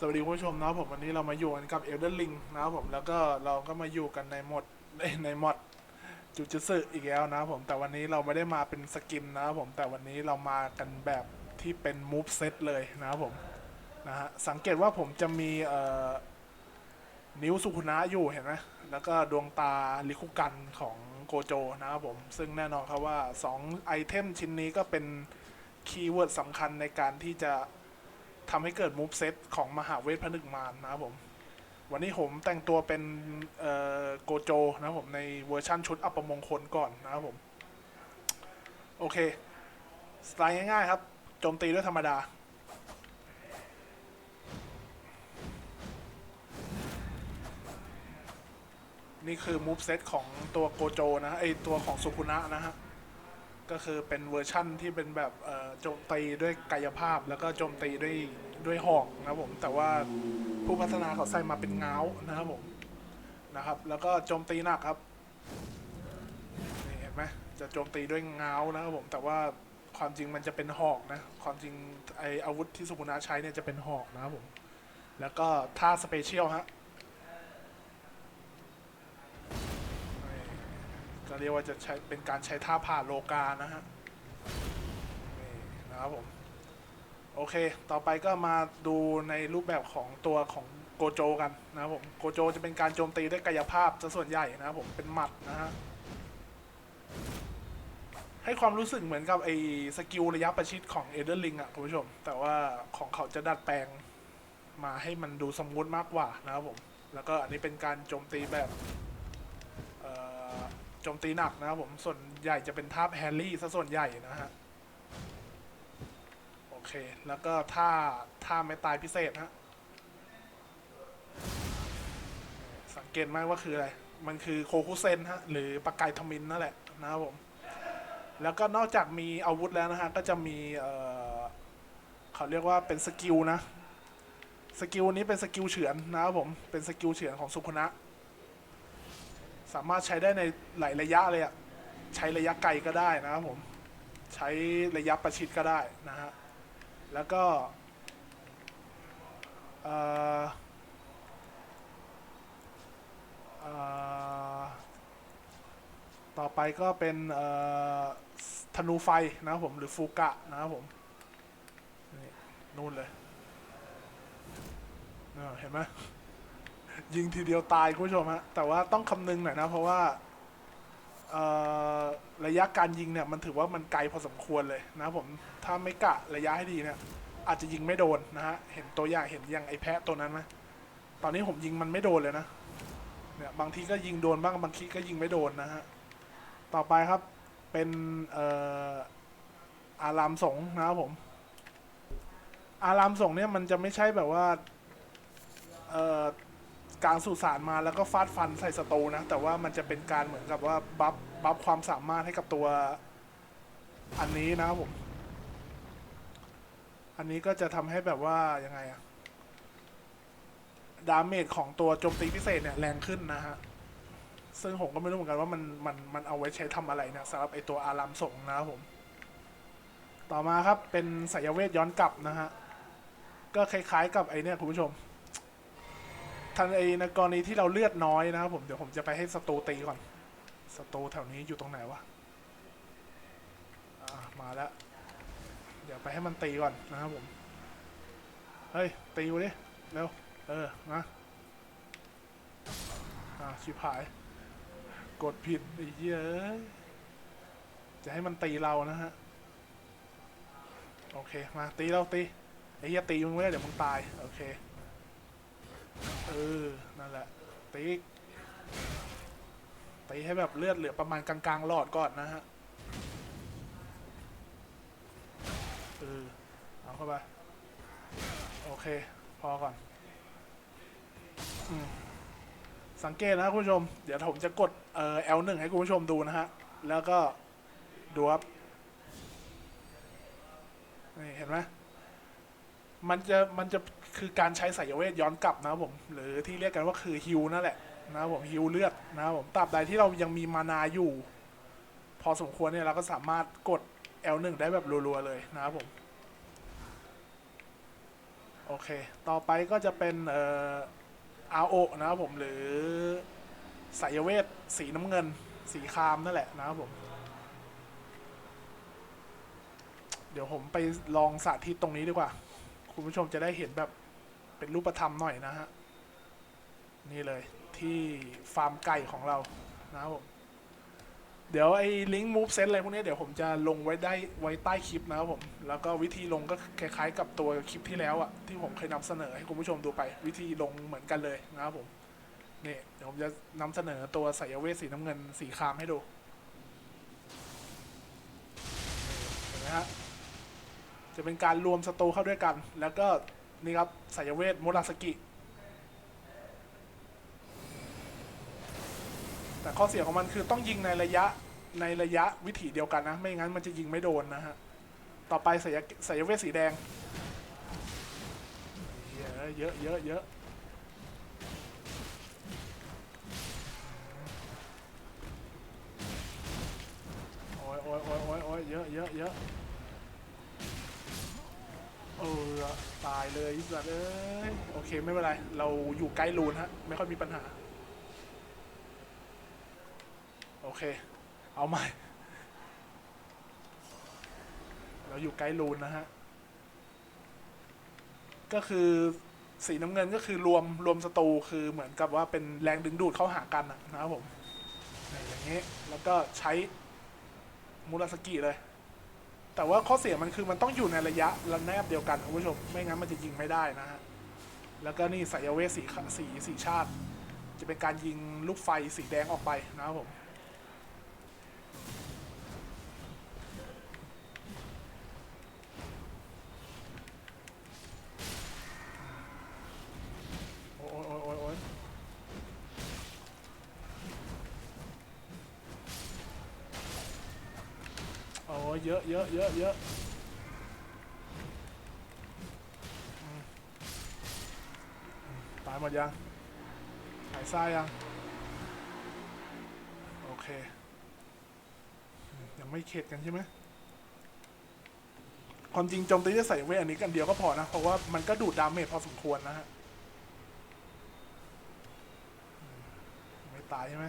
สวัสดีผู้ชมนะครับผมวันนี้เรามาอยู่กันกับเอลเดอร์ลิงนะครับผมแล้วก็เราก็มาอยู่กันในหมดในในมดจูจูสึอีกแล้วนะครับผมแต่วันนี้เราไม่ได้มาเป็นสกินนะครับผมแต่วันนี้เรามากันแบบที่เป็นมูฟเซตเลยนะครับผมนะฮะสังเกตว่าผมจะมีเอ่อนิ้วสุคุนะอยู่เห็นไหมแล้วก็ดวงตาลิคุกันของโกโจนะครับผมซึ่งแน่นอนครับว่า2ไอเทมชิ้นนี้ก็เป็นคีย์เวิร์ดสำคัญในการที่จะ ทำให้เกิดมูฟเซตของมหาเวทพนึกมารนะครับผม วันนี้ผมแต่งตัวเป็นโกโจนะครับผมในเวอร์ชั่นชุดอัปมงคลก่อนนะครับผม โอเค สไตล์ง่ายๆครับ โจมตีด้วยธรรมดา นี่คือมูฟเซตของตัวโกโจนะไอตัวของสุคุนะนะฮะ ก็คือเป็นเวอร์ชั่นที่เป็นแบบโจมตีด้วยกายภาพแล้วก็โจมตีด้วยด้วยหอกนะครับผมแต่ว่าผู้พัฒนาเขาใส่มาเป็นเงานะครับผมนะครับ แล้วก็โจมตีหนักครับนี่เห็นไหมจะโจมตีด้วยเงานะครับผมแต่ว่าความจริงมันจะเป็นหอกนะความจริงไออาวุธที่สุกุนะใช้เนี่ยจะเป็นหอกนะครับผมแล้วก็ท่าสเปเชียลฮะ ก็ เรียกว่าจะใช้เป็นการใช้ท่าผ่าโลกานะฮะนี่นะครับผมโอเค ต่อไปก็มาดูในรูปแบบของตัวของโกโจกันนะครับผมโกโจจะเป็นการโจมตีด้วยกายภาพซะส่วนใหญ่นะครับผมเป็นหมัดนะฮะให้ความรู้สึกเหมือนกับไอ้สกิลระยะประชิดของเอเดอร์ลิงอะคุณผู้ชม แต่ว่าของเขาจะดัดแปลงมาให้มันดูสมูทมากกว่านะครับผม แล้วก็อันนี้เป็นการโจมตีแบบเอ่อ จมตีหนักนะครับผมส่วนใหญ่จะเป็นท่าแฮร์รี่ซะส่วนใหญ่นะฮะโอเค แล้วก็ท่าท่าไม่ตายพิเศษฮะสังเกตไหมว่าคืออะไร มันคือโคคุเซนฮะหรือปากไกทมินนั่นแหละนะครับผมแล้วก็นอกจากมีอาวุธแล้วนะฮะก็จะมีเอ่อเขาเรียกว่าเป็นสกิลนะสกิลนี้เป็นสกิลเฉือนนะครับผมเป็นสกิลเฉือนของสุคุนะ สามารถใช้ได้ในหลายระยะเลยอะใช้ระยะไกลก็ได้นะครับผม ใช้ระยะประชิดก็ได้นะฮะ แล้วก็ต่อไปก็เป็นธนูไฟนะครับผมหรือฟูกะนะครับผมนี่นู่นเลยเห็นไหม ยิงทีเดียวตายคุณผู้ชมฮะแต่ว่าต้องคำนึงหน่อยนะ เพราะว่าระยะการยิงเนี่ยมันถือว่ามันไกลพอสมควรเลยนะผมถ้าไม่กะระยะให้ดีเนี่ย อาจจะยิงไม่โดนนะฮะเห็นตัวอย่างเห็นอย่างไอแพะตัวนั้นไหมตอนนี้ผมยิงมันไม่โดนเลยนะเนี่ยบางทีก็ยิงโดนบ้างบางทีก็ยิงไม่โดนนะฮะต่อไปครับเป็นเอ่ออารามสงนะครับผม อารามสงเนี่ยมันจะไม่ใช่แบบว่าเอ่อ กลางสุสานมาแล้วก็ฟาดฟันใส่ศัตรูนะ แต่ว่ามันจะเป็นการเหมือนกับว่าบัฟบัฟความสามารถให้กับตัวอันนี้นะครับผม อันนี้ก็จะทำให้แบบว่ายังไงอะดาเมจของตัวโจมตีพิเศษเนี่ยแรงขึ้นนะฮะ ซึ่งผมก็ไม่รู้เหมือนกันว่ามันมันมันเอาไว้ใช้ทำอะไรนะสำหรับไอตัวอารามสงนะครับผม ต่อมาครับเป็นสายเวทย้อนกลับนะฮะ ก็คล้ายๆกับไอเนี่ยคุณผู้ชม ทันไอในกรณีที่เราเลือดน้อยนะครับผมเดี๋ยวผมจะไปให้ศัตรูตีก่อนศัตรูแถวนี้อยู่ตรงไหนวะมาแล้ว เดี๋ยวไปให้มันตีก่อนนะครับผม เฮ้ย ตีกูดิเร็ว เออมาอ่าชิบหาย กดผิดไอ้เหี้ยอ้ยจะให้มันตีเรานะฮะ โอเค มาตีเราตี ไอ้เหี้ยตีมึงไม่ได้เดี๋ยวมึงตาย โอเค เออ นั่นแหละ ตีตีให้แบบเลือดเหลือประมาณกลางๆหลอดก่อนนะฮะ เออ เอาเข้าไป โอเค พอก่อนอสังเกตนะคุณผู้ชม เดี๋ยวผมจะกดเอ่อ L1 ให้คุณผู้ชมดูนะฮะ แล้วก็ดูครับ นี่เห็นไหม มันจะมันจะคือการใช้สายเวทย้อนกลับนะครับผม หรือที่เรียกกันว่าคือฮิวนั่นแหละนะครับผมฮิวเลือดนะครับผมตราบใดที่เรายังมีมานาอยู่ พอสมควรเนี่ยเราก็สามารถกด L1 ได้แบบรัวๆเลยนะครับผม โอเค ต่อไปก็จะเป็นเอ่ออาโอนะครับผมหรือสายเวทสีน้ำเงิน สีครามนั่นแหละนะครับผม เดี๋ยวผมไปลองสาธิตตรงนี้ดีกว่า คุณผู้ชมจะได้เห็นแบบเป็นรูปธรรมหน่อยนะฮะ นี่เลยที่ฟาร์มไก่ของเรานะครับผมเดี๋ยวไอ้ลิงก์มูฟเซตอะไรพวกนี้เดี๋ยวผมจะลงไว้ได้ไว้ใต้คลิปนะครับผม แล้วก็วิธีลงก็คล้ายๆ กับตัวคลิปที่แล้วอะที่ผมเคยนำเสนอให้คุณผู้ชมดูไป วิธีลงเหมือนกันเลยนะครับผมนี่เดี๋ยวผมจะนำเสนอตัวสายเวทสีน้ำเงินสีครามให้ดูเห็นไหมฮะ จะเป็นการรวมสตูเข้าด้วยกัน แล้วก็นี่ครับสายเวทมุราสกิ แต่ข้อเสียของมันคือต้องยิงในระยะในระยะวิถีเดียวกันนะ ไม่งั้นมันจะยิงไม่โดนนะฮะ ต่อไปสายสายเวทสีแดง เยอะเยอะเยอะเยอะโอ้ยโอ้ยโอ้ยโอ้ยเยอะเยอะเยอะ เออตายเลยอีสัตว์เอ้ยโอเคไม่เป็นไร เราอยู่ใกล้รูนฮะ ไม่ค่อยมีปัญหา โอเค เอาใหม่ เราอยู่ใกล้รูนนะฮะ ก็คือสีน้ำเงินก็คือรวมรวมสตูคือเหมือนกับว่าเป็นแรงดึงดูดเข้าหากันนะครับผมอย่างนี้แล้วก็ใช้มูราสกิเลย แต่ว่าข้อเสียมันคือมันต้องอยู่ในระยะระแนบเดียวกันคุณผู้ชม ไม่งั้นมันจะยิงไม่ได้นะฮะ แล้วก็นี่สายเวทสีสีสีชาติ จะเป็นการยิงลูกไฟสีแดงออกไปนะครับผมโอ้ยโอ้ยโอ้ย เยอะเยอะเยอะเยอะตายหมดยังหายซ่ายัง โอเค ยังไม่เข็ดกันใช่ไหมความจริงโจมตีจะใส่เวทอันนี้กันเดียวก็พอนะ เพราะว่ามันก็ดูดดาเมจพอสมควรนะฮะ ไม่ตายใช่ไหม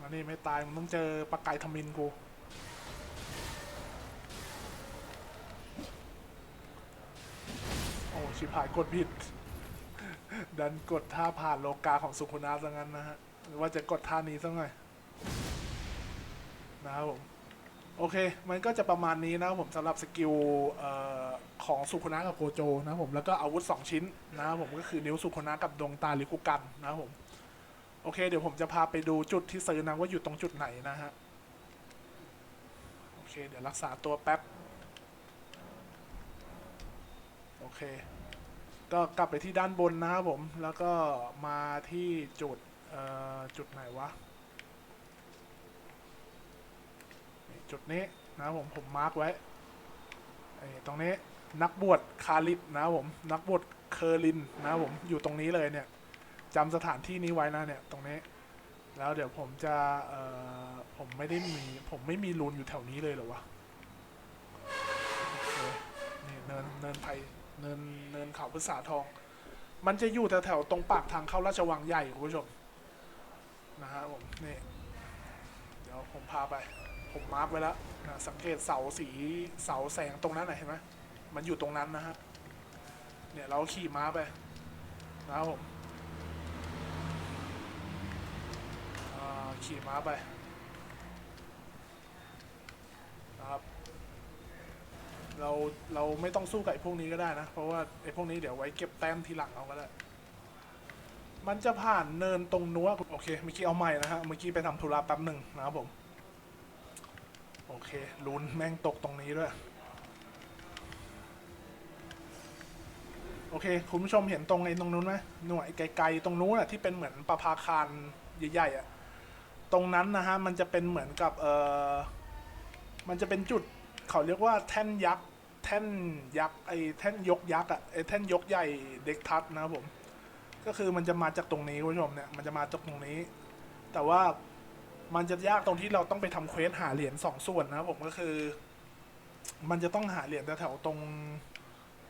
มานี่ไม่ตาย มันต้องเจอปลาไก่ทมินกู โอ้ ชิบหายกดผิด ดันกดท่าผ่านโลกาของสุขุนาซะงั้นนะฮะหรือว่าจะกดท่านี้ซะหน่อยนะครับผมโอเค มันก็จะประมาณนี้นะครับผมสำหรับสกิลออของสุขุนะกับโกโจนะครับผมแล้วก็อาวุธ 2 ชิ้นนะครับผมก็คือนิ้วสุขุนะกับดวงตาลิคุกันนะครับผมโอเค เดี๋ยวผมจะพาไปดูจุดที่ซื้อนะว่าอยู่ตรงจุดไหนนะฮะโอเค เดี๋ยวรักษาตัวแป๊บโอเค ก็กลับไปที่ด้านบนนะครับผม แล้วก็มาที่จุดจุดไหนวะ จุดนี้นะครับผมผมมาร์กไว้ไอตรงนี้นักบวชคาริดนะครับผม นักบวชเคอร์ลินนะครับผมอยู่ตรงนี้เลยเนี่ยจำสถานที่นี้ไว้นะเนี่ยตรงนี้ แล้วเดี๋ยวผมจะเอ่อผมไม่ได้มีผมไม่มีรูนอยู่แถวนี้เลยเหรอวะ เนินเนินเขาพฤษาทอง มันจะอยู่แถวๆตรงปากทางเข้าราชวังใหญ่คุณผู้ชมนะฮะผมนี่เดี๋ยวผมพาไป ผมมาร์กไว้แล้วนะสังเกตเสาสีเสาแสงตรงนั้นหน่อยเห็นไหมมันอยู่ตรงนั้นนะฮะเนี่ยเราขี่ม้าไปนะครับผมขี่ม้าไปนะครับ เราเราไม่ต้องสู้กับไอ้พวกนี้ก็ได้นะ เพราะว่าไอ้พวกนี้เดี๋ยวไว้เก็บแต้มทีหลังเอาก็ได้ มันจะผ่านเนินตรงนู้นโอเคเมื่อกี้เอาใหม่นะฮะเมื่อกี้ไปทำธุระแป๊บหนึ่งนะครับผม โอเคลุ้นแม่งตกตรงนี้ด้วย โอเค คุณผู้ชมเห็นตรงไอ้ตรงนู้นไหมหน่วยไกลๆตรงนู้นอะที่เป็นเหมือนประภาคารใหญ่ๆอะตรงนั้นนะฮะมันจะเป็นเหมือนกับเออมันจะเป็นจุด เขาเรียกว่าแท่นยักษ์แท่นยักษ์ไอ้แท่นยกยักษ์อะไอ้แท่นยกใหญ่เด็กทัศนะครับผม ก็คือมันจะมาจากตรงนี้คุณผู้ชมเนี่ยมันจะมาจากตรงนี้ แต่ว่ามันจะยากตรงที่เราต้องไปทำเควสหาเหรียญสองส่วนนะครับผมก็คือ มันจะต้องหาเหรียญแถวตรง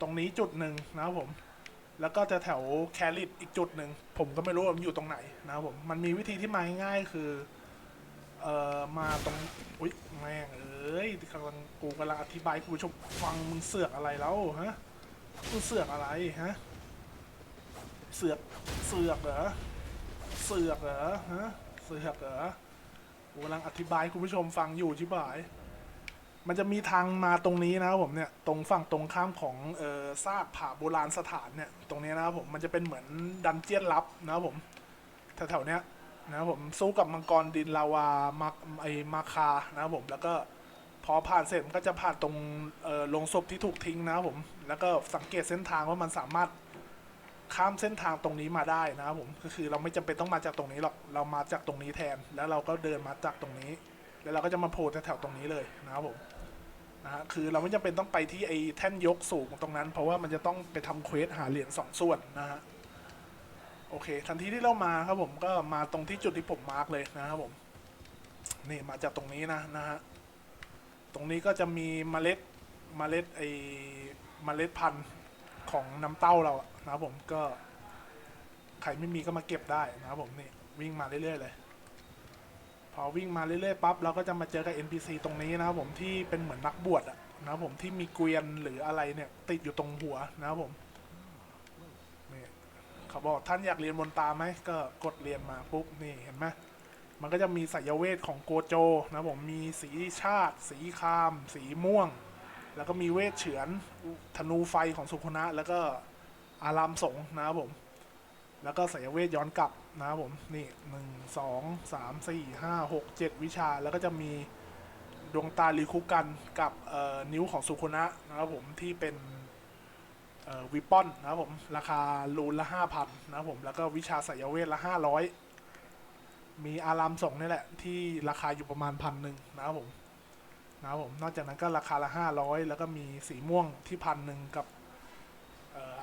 ตรงนี้จุดหนึ่งนะครับผม แล้วก็จะแถวแคริตอีกจุดหนึ่งผมก็ไม่รู้ว่ามันอยู่ตรงไหนนะครับผมมันมีวิธีที่มาง่ายๆคือ เอ่อมาตรงอุ๊ยแม่งเอ้ยกำลังกูกำลังอธิบายคุณผู้ชมฟังมึงเสือกอะไรแล้วฮะมึงเสือกอะไรฮะเสือกเสือกเหรอเสือกเหรอฮะเสือกเหรอกูกำลังอธิบายคุณผู้ชมฟังอยู่ชิบหาย มันจะมีทางมาตรงนี้นะครับผมเนี่ยตรงฝั่งตรงข้ามของเอ่อซากผาโบราณสถานเนี่ยตรงนี้นะครับผมมันจะเป็นเหมือนดันเจียนลับนะครับผมแถวๆเนี้ย นะครับผมสู้กับมังกรดินลาวามาไอมาคานะครับผมแล้วก็พอผ่านเสร็จมันก็จะผ่านตรงเออลงศพที่ถูกทิ้งนะครับผม แล้วก็สังเกตเส้นทางว่ามันสามารถข้ามเส้นทางตรงนี้มาได้นะครับผมก็คือเราไม่จำเป็นต้องมาจากตรงนี้หรอกเรามาจากตรงนี้แทน แล้วเราก็เดินมาจากตรงนี้ แล้วเราก็จะมาโผล่แถวๆตรงนี้เลยนะครับผมนะฮะคือเราไม่จำเป็นต้องไปที่ไอ้แท่นยกสูงตรงนั้น เพราะว่ามันจะต้องไปทำเควสหาเหรียญสองส่วนนะฮะ โอเค ทันทีที่เรามาครับผมก็มาตรงที่จุดที่ผมมาร์กเลยนะครับผม นี่มาจากตรงนี้นะนะฮะ ตรงนี้ก็จะมีเมล็ดเมล็ดไอเมล็ดพันธุ์ของน้ำเต้าเราอะนะครับผมก็ใครไม่มีก็มาเก็บได้นะครับผมนี่วิ่งมาเรื่อยๆเลย พอวิ่งมาเรื่อยๆปั๊บเราก็จะมาเจอกับ NPC ตรงนี้นะครับผมที่เป็นเหมือนนักบวชอะนะครับผมที่มีเกวียนหรืออะไรเนี่ยติดอยู่ตรงหัวนะครับผม เขาบอกท่านอยากเรียนมนตาไหมก็กดเรียนมาปุ๊บนี่เห็นไหมมันก็จะมีสายเวทของโกโจนะผมมีสีชาติ สีคาม สีม่วง แล้วก็มีเวทเฉือนธนูไฟของสุคนะแล้วก็อารามสงนะครับผมแล้วก็สายเวทย้อนกลับนะครับผมนี่หนึ่งสองสามสี่ห้าหกเจ็ดวิชา แล้วก็จะมีดวงตาลีคุกันกับเอ่อนิ้วของสุคุนะนะครับผมที่เป็น วิปปอนนะครับผม ราคารูนละห้าพันนะครับผม แล้วก็วิชาสายเวทละห้าร้อยมีอารามส่งนี่แหละ ที่ราคาอยู่ประมาณพันหนึ่งนะครับผมนะครับผม นอกจากนั้นก็ราคาละห้าร้อยแล้วก็มีสีม่วงที่พันหนึ่งกับ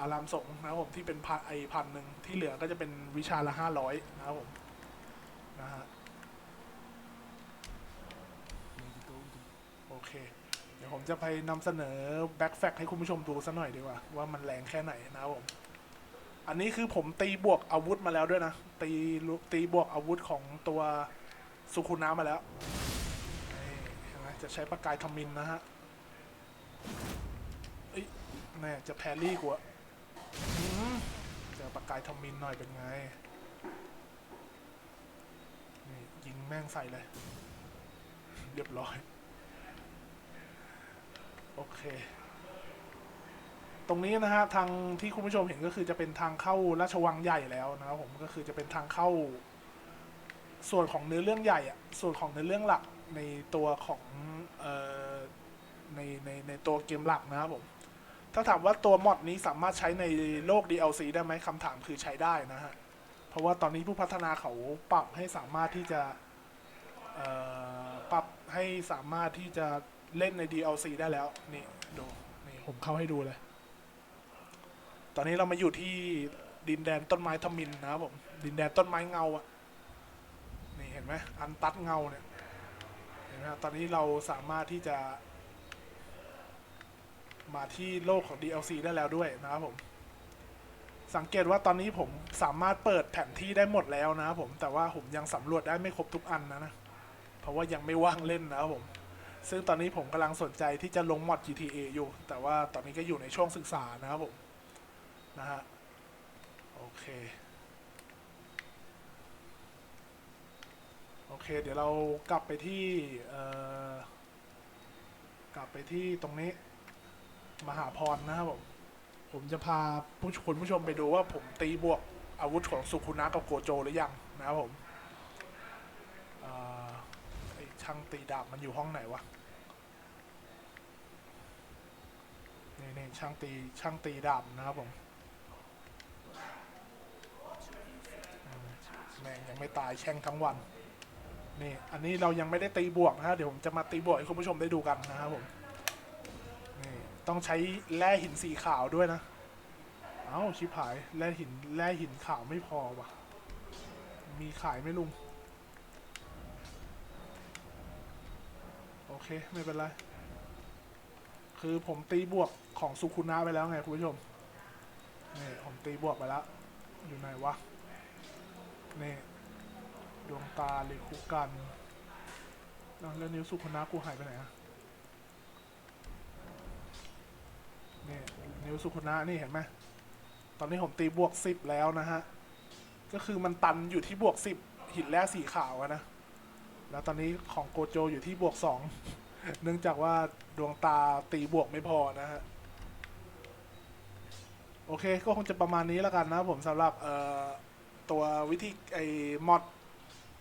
อารามสงนะครับผมที่เป็นพันไอพันหนึ่งที่เหลือก็จะเป็นวิชาละห้าร้อยนะครับผมนะฮะโอเค ผมจะไปนำเสนอแบ็กแฟกให้คุณผู้ชมดูสักหน่อยดีกว่า ว่ามันแรงแค่ไหนนะครับผม อันนี้คือผมตีบวกอาวุธมาแล้วด้วยนะ ตีตีบวกอาวุธของตัวสุคุนะมาแล้วเห็นไหมจะใช้ประกายทมินนะฮะแน่จะแพรรี่กูอะอืมเจอปากกายทอมมินหน่อยเป็นไงนี่ยิงแม่งใส่เลย เรียบร้อย โอเค ตรงนี้นะฮะทางที่คุณผู้ชมเห็นก็คือจะเป็นทางเข้าราชวังใหญ่แล้วนะครับผมก็คือจะเป็นทางเข้า ส่วนของเนื้อเรื่องใหญ่อะส่วนของเนื้อเรื่องหลักในตัวของเอ่อในในในตัวเกมหลักนะครับผมถ้าถามว่าตัวมอดนี้สามารถใช้ในโลก DLC ได้ไหมคำถามคือใช้ได้นะฮะ เพราะว่าตอนนี้ผู้พัฒนาเขาปรับให้สามารถที่จะปรับให้สามารถที่จะ เล่นใน DLC ได้แล้ว นี่ดูนี่ผมเข้าให้ดูเลย ตอนนี้เรามาอยู่ที่ดินแดนต้นไม้ทมินนะครับผม ดินแดนต้นไม้เงาอะนี่เห็นไหมอันตัดเงาเนี่ย เห็นไหมตอนนี้เราสามารถที่จะ มาที่โลกของ DLC ได้แล้วด้วยนะครับผม สังเกตว่าตอนนี้ผมสามารถเปิดแผนที่ได้หมดแล้วนะครับผม แต่ว่าผมยังสำรวจได้ไม่ครบทุกอันนะนะ เพราะว่ายังไม่ว่างเล่นนะครับผม ซึ่งตอนนี้ผมกำลังสนใจที่จะลงมอด GTA อยู่ แต่ว่าตอนนี้ก็อยู่ในช่วงศึกษานะครับผม นะฮะ โอเค โอเค เดี๋ยวเรากลับไปที่เอ่อกลับไปที่ตรงนี้ มหาพรนะครับผม ผมจะพาผู้ชมคุณผู้ชมไปดูว่าผมตีบวกอาวุธของสุคุนะกับโกโจหรือยังนะครับผมเอ่อไอ ช่างตีดาบมันอยู่ห้องไหนวะนี่นี่ช่างตีช่างตีดาบนะครับผมแม่งยังไม่ตายแช่งทั้งวันนี่อันนี้เรายังไม่ได้ตีบวกนะฮะเดี๋ยวผมจะมาตีบวกให้คุณผู้ชมได้ดูกันนะครับผมนี่ต้องใช้แร่หินสีขาวด้วยนะเอ้าชิบหายแร่หินแร่หินขาวไม่พอวะมีขายไหมลุง โอ เค ไม่เป็นไร คือผมตีบวกของสุคุนะไปแล้วไงคุณผู้ชม นี่ผมตีบวกไปแล้ว อยู่ไหนวะ นี่ ดวงตาหรือคุกันแล้วนิ้วสุคุนะกูหายไปไหนอะนี่นิ้วสุคุนะนี่เห็นไหมตอนนี้ผมตีบวกสิบแล้วนะฮะ ก็คือมันตันอยู่ที่บวกสิบหินแร่สีขาวนะ แล้วตอนนี้ของโกโจอยู่ที่บวกสองเนื่องจากว่าดวงตาตีบวกไม่พอนะฮะ โอเคก็คงจะประมาณนี้แล้วกันนะผมสำหรับเอ่อตัววิธีไอ้มอด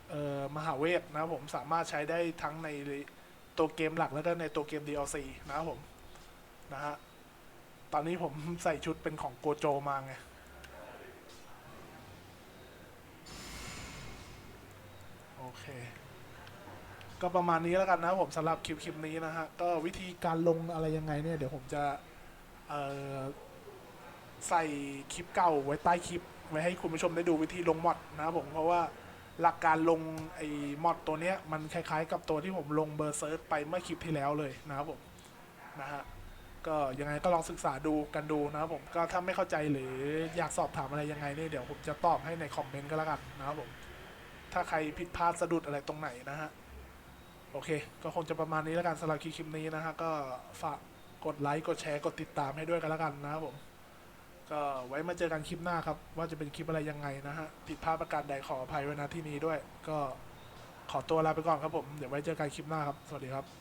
เอ่อมหาเวทนะผมสามารถใช้ได้ทั้งในตัวเกมหลักแล้วก็ในตัวเกม DLC นะครับผมนะฮะตอนนี้ผมใส่ชุดเป็นของโกโจมาไงโอเค ก็ประมาณนี้แล้วกันนะผมสำหรับคลิปคลิปนี้นะฮะก็วิธีการลงอะไรยังไงเนี่ยเดี๋ยวผมจะเอ่อใส่คลิปเก่าไว้ใต้คลิปไว้ให้คุณผู้ชมได้ดูวิธีลงมอดนะครับผมเพราะว่าหลักการลงไอ้มอดตัวเนี้ยมันคล้ายๆ กับตัวที่ผมลงเบอร์เซิร์ชไปเมื่อคลิปที่แล้วเลยนะครับผมนะฮะก็ยังไงก็ลองศึกษาดูกันดูนะครับผมก็ถ้าไม่เข้าใจหรืออยากสอบถามอะไรยังไงเนี่ยเดี๋ยวผมจะตอบให้ในคอมเมนต์ก็แล้วกันนะครับผมถ้าใครผิดพลาดสะดุดอะไรตรงไหนนะฮะ โอเค ก็คงจะประมาณนี้แล้วกันสำหรับคลิปนี้นะฮะก็ฝากกดไลค์กดแชร์กดติดตามให้ด้วยกันแล้วกันนะครับผมก็ไว้มาเจอกันคลิปหน้าครับ ว่าจะเป็นคลิปอะไรยังไงนะฮะผิดพลาดประการใดขออภัยไว้ณที่นี้ด้วย ก็ขอตัวลาไปก่อนครับผม เดี๋ยวไว้เจอกันคลิปหน้าครับ สวัสดีครับ